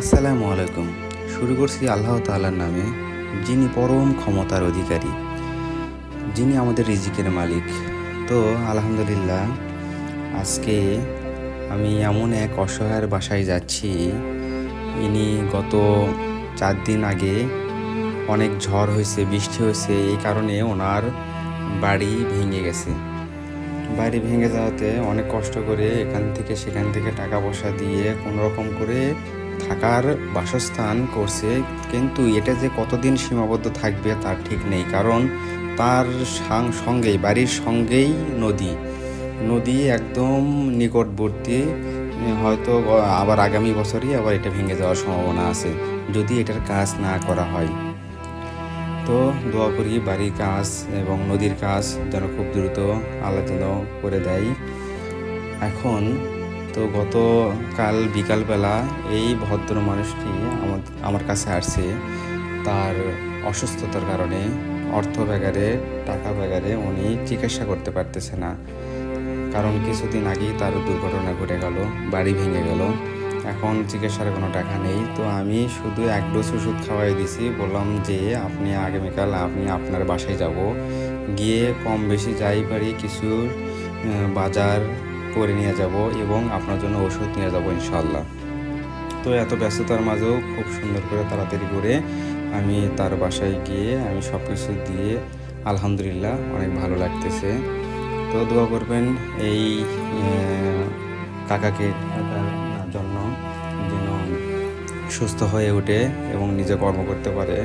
আসসালামু আলাইকুম। শুরু করছি আল্লাহ তাআলার নামে, যিনি পরম ক্ষমতার অধিকারী, যিনি আমাদের রিজিকের মালিক। তো, আলহামদুলিল্লাহ, আজকে আমি এমন এক অসহায়ের বাসায় যাচ্ছি, ইনি গত চার দিন আগে অনেক ঝড় হয়েছে, বৃষ্টি হয়েছে, এই কারণে ওনার বাড়ি ভেঙে গেছে। বাড়ি ভেঙে যাওয়াতে অনেক কষ্ট করে এখান থেকে সেখান থেকে টাকা পয়সা দিয়ে কোনো রকম করে থাকার বাসস্থান করছে, কিন্তু এটা যে কতদিন সীমাবদ্ধ থাকবে তার ঠিক নেই, কারণ তার সঙ্গেই, বাড়ির সঙ্গেই নদী। নদী একদম নিকটবর্তী, হয়তো আবার আগামী বছরই আবার এটা ভেঙে যাওয়ার সম্ভাবনা আছে, যদি এটার কাজ না করা হয়। তো দোয়া করি বাড়ির কাজ এবং নদীর কাজ যেন খুব দ্রুত আল্লাহ যেন করে দেয়। এখন তো গত গতকাল বিকালবেলা এই ভদ্র মানুষটি আমার আমার কাছে আসছে। তার অসুস্থতার কারণে অর্থ ব্যাগারে টাকা ব্যাগারে উনি চিকিৎসা করতে পারতেছে না। কারণ কিছুদিন আগেই তার দুর্ঘটনা ঘটে গেল, বাড়ি ভেঙে গেল। এখন চিকিৎসার কোনো টাকা নেই। তো আমি শুধু এক ডোজ ওষুধ খাওয়াই দিছি। বললাম যে, আপনি আগামীকাল আপনি আপনার বাসায় যাব। গিয়ে কম বেশি যাই পারি কিছু বাজার করে নিয়ে যাব এবং আপনার জন্য ওষুধ নিয়ে যাব ইনশাল্লাহ তো এত ব্যস্ততার মাঝেও খুব সুন্দর করে তাড়াতাড়ি করে আমি তার বাসায় গিয়ে আমি সব কিছু দিয়ে আলহামদুলিল্লাহ অনেক ভালো লাগতেছে। তো দোয়া করবেন এই কাকাকে জন্য যেন সুস্থ হয়ে ওঠে এবং নিজে কর্ম করতে পারে।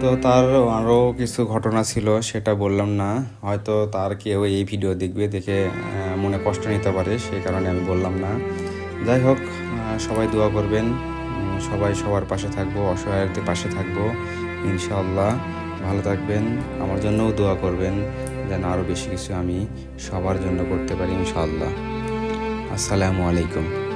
তো তার আরও কিছু ঘটনা ছিল সেটা বললাম না, হয়তো তার কেউ এই ভিডিও দেখবে, দেখে মনে কষ্ট নিতে পারে সেই কারণে আমি বললাম না। যাই হোক সবাই দোয়া করবেন। সবাই সবার পাশে থাকব, অসহায়দের পাশে থাকব, ইনশাআল্লাহ। ভালো থাকবেন, আমার জন্যও দোয়া করবেন, যেন আরও বেশি কিছু আমি সবার জন্য করতে পারি, ইনশাআল্লাহ। আসসালামু আলাইকুম।